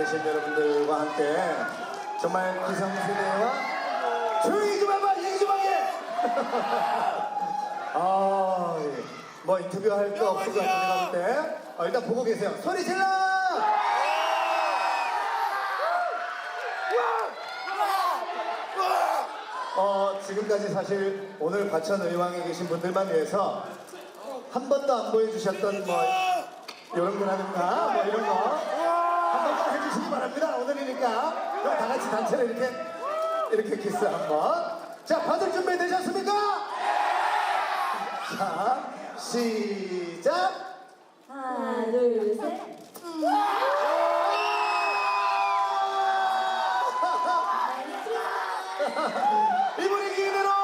오신 여러분들과 함께 정말 기성세대와 조용히 좀 해봐 얘기 좀 하게 아, 예. 뭐 인터뷰할 거 없을 것 같은데 어, 일단 보고 계세요. 소리 질러! 어, 지금까지 사실 오늘 과천 의왕에 계신 분들만 위해서 한 번도 안 보여주셨던 뭐 이런 거라든가 뭐 이런 거. 한 번만 해주시기 바랍니다. 오늘이니까. 그럼 다 같이 단체로 이렇게 이렇게 키스 한번. 자 받을 준비 되셨습니까? 자 시작. 하나, 둘, 셋.